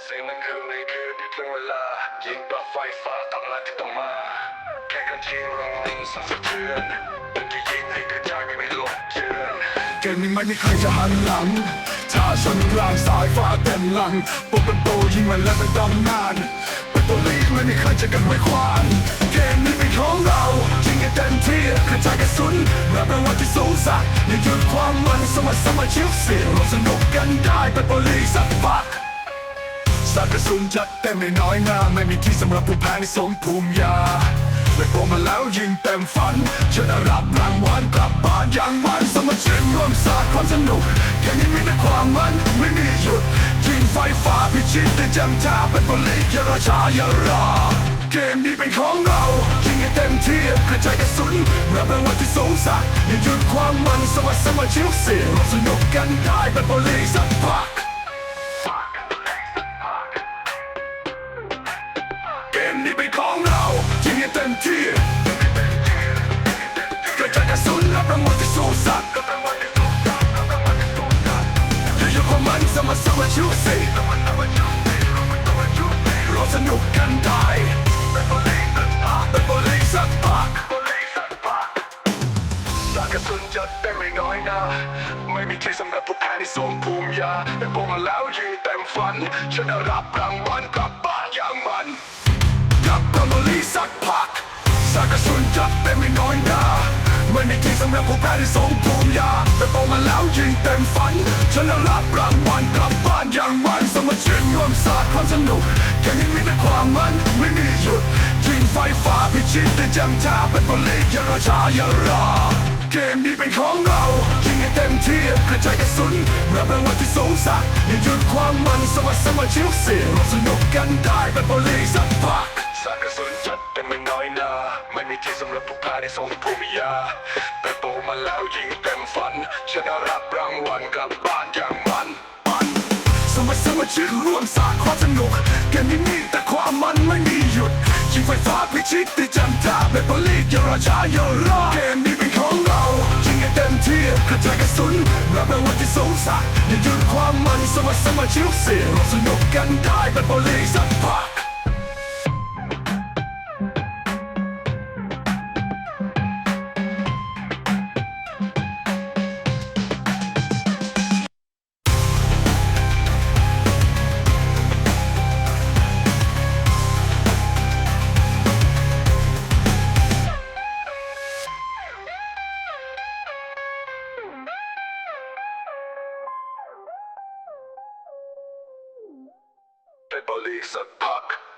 เสียงนั้นคือในคืนที่ถึงเวลายิงปลั๊กไฟฟ้าตั้งหลักที่ต้องมาแค่กันที่ร้องสั่นสะเทือนมันจะยิงให้กระจายไม่ลบเชือนเกมนี้ไม่มีใครจะหันหลังถ้าชนกลางสายฟ้าเต็มหลังปุ๊บเป็นโตยิงมันแล้วเป็นตำนานเป็นตัวลีดไม่มีใครจะกันไว้ขวางเกมนี้เป็นของเรายิงให้เต็มที่กระจายกระสุนรับรางวัลที่สูงสักอย่าหยุดความมันสมัครสมาชิกเสียงเราสนุกกันได้เป็นตัวลีดสักพัก สักกระสุนจัดเต็มไม่น้อยหน้า ไม่มีที่สำหรับผู้แพ้ในสงภูมิยาเล่โปมาแล้วยิงเต็มฝันชนะรับรางวัลกลับบ้านอย่างมันสมาชิกร่วมสร้างความสนุกแค่นี้มีแต่ความมันไม่มีหยุดยิงไฟฟ้าพิชิตแต่จำท่าเป็นบลีอย่ารอช้าอย่ารอเกมนี้เป็นของเรายิงให้เต็มที่กระจายกระสุนรับรางวัลที่สูงสักอย่าหยุดความมันสมัครสมาชิกเสียงสนุกกันได้เป็นบลีสักพัก มนี้เป็นของเรายิงให้เต็มที่กระจายกระสุนรับรางวัลที่สูงสักอย่าหยุดความมันสมัครสมาชิกสียงเราสนุกกันได้เป็นบอลลีกเป็นบอลลีกสักพักสากกระสุนจัดเต็มไม่น้อยหนาไม่มีที่สำหรับผู้แพ้ในสงภูมิยาเป็นพวกมาแล้วยิงเต็มฝันชนะรับรางวัลกลับบ้านอย่างมัน กับกำลีสักพักสักกระสุนจับเต็มไม่น้อยหนาไม่มีที่สำหรับผู้แพ้ที่สงภูมิยาแต่โตมาแล้วยิงเต็มฝัน ฉันรับรางวัลกลับบ้านอย่างมันสมาชิกร่วมสร้างความสนุกแค่นี้มีแต่ความมันไม่มีหยุดยิงไฟฟ้าพิชิตแต่จำท่าเป็นบอลลีอย่ารอช้าอย่ารอเกมนี้เป็นของเรายิงให้เต็มที่กระจายกระสุนรับรางวัลที่สูงสักอย่าหยุดความมันสมัครสมาชิกเสียงสนุกกันได้เป็นบอลลีสักพัก สนจัดเต็มไม่น้อยหนาไม่มีที่สำหรับผู้พ้ในสงภูมิยาเป็นโตมาแล้วยิงเต็มฝันชนะรับรางวัลกลับบ้านอย่างมันมันสมาสมาชิกร่วมสร้างความสนุกเกมนี้มีแต่ความมันไม่มีหยุดยิงไฟฟ้าพิชิตที่จำท่าเป็นบอลลีกย่ารอช้าอย่ารอเกมนี้เป็นของเรายิงให้เต็มที่กระจายกระสุนรับรางวัลที่สูงสักอย่าหยุดความมันสมาสมาชิกเสียงสนุกกันได้เป็นบอลลีกสักพัก เป็